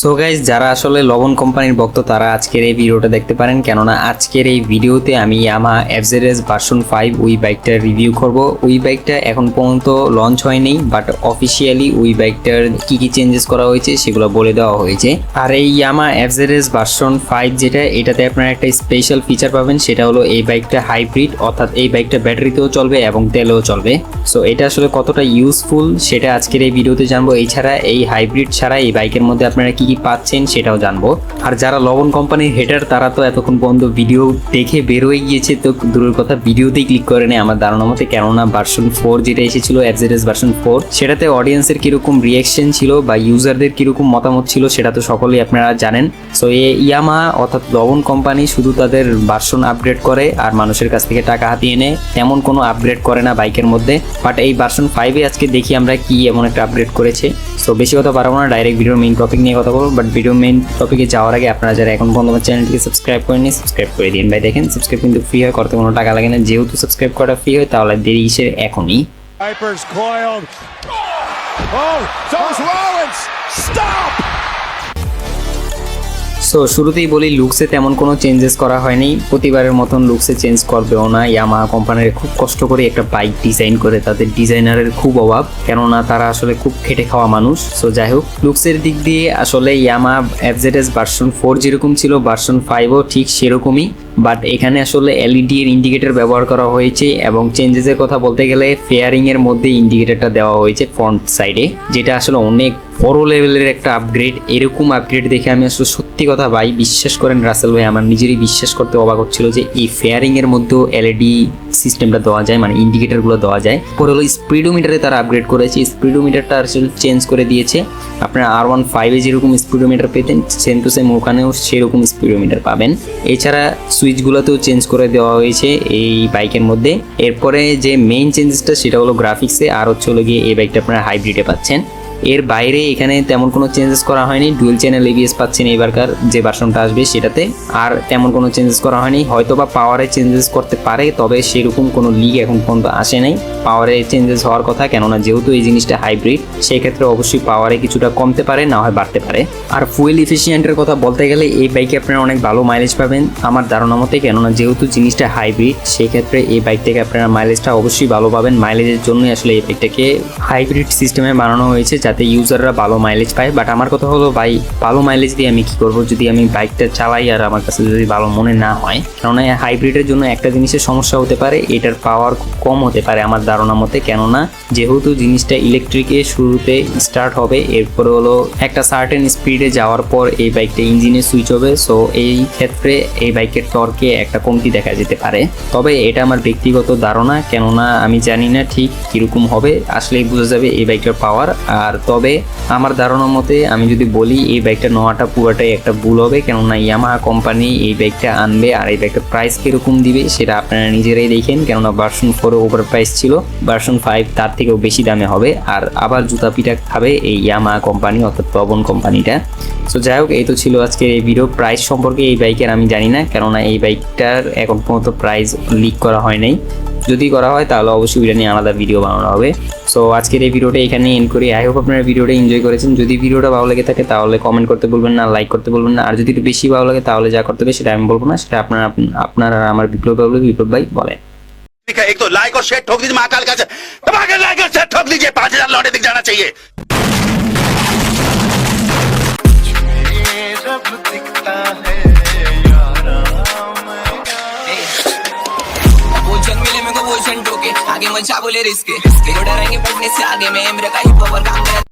So guys যারা আসলে লবণ কোম্পানির ভক্ত, তারা আজকের এই ভিডিওটা দেখতে পারেন। কেননা আজকের এই ভিডিওতে আমি ইয়ামা এফজেডএস ভার্সন ফাইভ ওই বাইকটার রিভিউ করব। ওই বাইকটা এখন পর্যন্ত লঞ্চ হয়নি বাট অফিসিয়ালি ওই বাইকটার কি কি চেঞ্জেস করা হয়েছে সেগুলো বলে দেওয়া হয়েছে। আর এই ইয়ামা এফজেডএস ভার্সন ফাইভ যেটা, এটাতে আপনারা একটা স্পেশাল ফিচার পাবেন, সেটা হলো এই বাইকটা হাইব্রিড অর্থাৎ এই বাইকটা ব্যাটারিতেও চলবে এবং তেলেও চলবে। সো এটা আসলে কতটা ইউজফুল সেটা আজকের এই ভিডিওতে জানব। এছাড়া এই হাইব্রিড ছাড়া এই বাইকের মধ্যে আপনারা কি কি কি পাচ্ছেন সেটাও জানব। আর যারা লবণ কোম্পানির হেটার তারা তো এতক্ষণ পর্যন্ত ভিডিও দেখে বের হয়ে গিয়েছে, তো দূরের কথা ভিডিওতেই ক্লিক করে নেয় আমার ধারণা মতে কেননা ভার্সন ফোর যেটা এসেছিল এফজেডএস ভার্সন ফোর সেটাতে অডিয়েন্সের কীরকম রিয়াকশন ছিল বা ইউজারদের কীরকম মতামত ছিল, সেটা তো সকলেই আপনারা জানেন। সো এ ইয়ামা অর্থাৎ লবণ কোম্পানি শুধু তাদের ভার্সন আপগ্রেড করে আর মানুষের কাছ থেকে টাকা হাতিয়ে নেয় তেমন কোনো আপগ্রেড করে না বাইকের মধ্যে। বাট এই ভার্সন ফাইভে আজকে দেখি আমরা কি এমন একটা আপগ্রেড করেছে। সো বেশি কথা পারব না ডাইরেক্ট ভিডিওর মেইন টপিক নিয়ে কথা বলব বাট ভিডিও মেইন টপিকে যাওয়ার আগে আপনারা যারা এখন পর্যন্ত আমার চ্যানেলটিকে সাবস্ক্রাইব করেনি সাবস্ক্রাইব করে দিন ভাই, দেখেন সাবস্ক্রাইব কিন্তু ফ্রি হয়, করতে কোনো টাকা লাগে না যেহেতু সাবস্ক্রাইব করা ফ্রি হয়, তাহলে দেরি হিসেবে এখনই. Oh! Stop! সো শুরুতেই বলি লুকসে তেমন কোনো চেঞ্জেস করা হয়নি। প্রতিবারের মতন লুকসে চেঞ্জ করবেও না। ইয়ামাহা কোম্পানির খুব কষ্ট করে একটা বাইক ডিজাইন করে তাদের ডিজাইনারের খুব অভাব, কেননা তারা আসলে খুব খেটে খাওয়া মানুষ। সো যাই হোক লুকসের দিক দিয়ে আসলে ইয়ামা এফজেডএস ভার্সন ফোর যেরকম ছিল ভার্সন ফাইভও ঠিক সেরকমই। বাট এখানে আসলে এলইডি এর ইন্ডিকেটর ব্যবহার করা হয়েছে এবং চেঞ্জেসের কথা বলতে গেলে ফেয়ারিং এর মধ্যে ইন্ডিকেটরটা দেওয়া হয়েছে ফ্রন্ট সাইডে যেটা আসলে অনেক বড় লেভেলের একটা আপগ্রেড এরকম আপগ্রেড দেখে আমি আসলে সত্যি কথা ভাই বিশ্বাস করেন রাসেল ভাই, আমার নিজেরই বিশ্বাস করতে অবাক হচ্ছিল যে এই ফেয়ারিং এর মধ্যেও এলইডি সিস্টেমটা দেওয়া যায় মানে ইন্ডিকেটরগুলো দেওয়া যায়। পরে হলো স্পিডোমিটারে তারা আপগ্রেড করেছে স্পিডোমিটারটা আসলে চেঞ্জ করে দিয়েছে। আপনারা আর ওয়ান ফাইভে যেরকম স্পিডোমিটার পেতেন সেম টু সেম ওখানেও সেরকম স্পিডোমিটার পাবেন। এছাড়া সুইচগুলোতেও চেঞ্জ করে দেওয়া হয়েছে এই বাইকের মধ্যে। এরপরে যে মেইন চেঞ্জেসটা সেটা হলো গ্রাফিক্সে আর হচ্ছে হলো গিয়ে এই বাইকটা আপনারা হাইব্রিডে পাচ্ছেন। এর বাইরে এখানে তেমন কোনো চেঞ্জেস করা হয়নি ডুয়েল চ্যানেল এবিএস পাচ্ছেন এবারকার যে ভার্সনটা আসবে সেটাতে। আর তেমন কোনো চেঞ্জেস করা হয়নি হয়তো বা পাওয়ারে চেঞ্জেস করতে পারে, তবে সেরকম কোনো লিগ এখন পর্যন্ত আসে নাই। পাওয়ারে চেঞ্জেস হওয়ার কথা, কেননা যেহেতু এই জিনিসটা হাইব্রিড সেই ক্ষেত্রে অবশ্যই পাওয়ারে কিছুটা কমতে পারে, না হয় বাড়তে পারে। আর ফুয়েল ইফিসিয়েন্টের কথা বলতে গেলে, এই বাইকে আপনারা অনেক ভালো মাইলেজ পাবেন। আমার ধারণা মতে, কেননা যেহেতু জিনিসটা হাইব্রিড সেই ক্ষেত্রে এই বাইক থেকে আপনারা মাইলেজটা অবশ্যই ভালো পাবেন। মাইলেজের জন্যই আসলে এই বাইকটাকে হাইব্রিড সিস্টেমে বানানো হয়েছে, যাতে ইউজাররা ভালো মাইলেজ পায়। বাট আমার কথা হলো, ভাই, ভালো মাইলেজ দিয়ে আমি কি করব? যদি আমি বাইকটা চালাই আর আমার কাছে যদি ভালো মনে না হয়, কেননা হাইব্রিডের জন্য একটা জিনিসের সমস্যা হতে পারে, এটার পাওয়ার খুব কম হতে পারে আমার ধারণা মতে। কেননা যেহেতু জিনিসটা ইলেকট্রিকে শুরুতে স্টার্ট হবে, এরপরে হলো একটা সার্টেন স্পিডে যাওয়ার পর এই বাইকটা ইঞ্জিনে সুইচ হবে। সো এই ক্ষেত্রে এই বাইকের টর্কে একটা কমতি দেখা যেতে পারে। তবে এটা আমার ব্যক্তিগত ধারণা, কেননা আমি জানি না ঠিক কীরকম হবে। আসলেই বোঝা যাবে এই বাইকটার পাওয়ার আর তবে আমার ধারণা মতে আমি যদি বলি, এই বাইকটা নেওয়াটা পুরোটাই একটা ভুল হবে। কেননা ইয়ামাহা কোম্পানি এই বাইকটা আনবে আর এই বাইকটা প্রাইস কীরকম দিবে সেটা আপনারা নিজেরাই দেখেন। কেননা ভার্সন ফোরে ওভার প্রাইস ছিল ভার্সন ফাইভ তার থেকেও বেশি দামে হবে। আর আবার জুতা পিটা খাবে এই ইয়ামাহা কোম্পানি অর্থাৎ পবন কোম্পানিটা সো যাই হোক, এই তো ছিল আজকের এই ভিডিও প্রাইস সম্পর্কে এই বাইকের আমি জানি না, কেননা এই বাইকটার এখন পর্যন্ত প্রাইস লিক করা হয় নাই। যদি করা হয় তাহলে অবশ্যই এটা নিয়ে আলাদা ভিডিও বানানো হবে সো আজকের এই ভিডিওটা এখানে এন্ড করি আই হোপ আপনারা ভিডিওটা এনজয় করেছেন যদি ভিডিওটা ভালো লেগে থাকে তাহলে কমেন্ট করতে বলবেন না লাইক করতে বলবেন না আর যদি একটু বেশি ভালো লাগে তাহলে যা করতে হবে সেটা আমি বলবো না সেটা আপনারা আপনার আর আমার বিপ্লব বাবু বিপ্লব ভাই বলেন ठीक है एक तो लाइक और शेयर ठोक दीजिए महाकाल का दबा के लाइक और शेयर ठोक दीजिए पांच हजार लौटे दिख जाना चाहिए मेरे के आगे मचा बोले रिस्के डरेंगे पढ़ने से आगे में, मेरे का ही पावर काम कर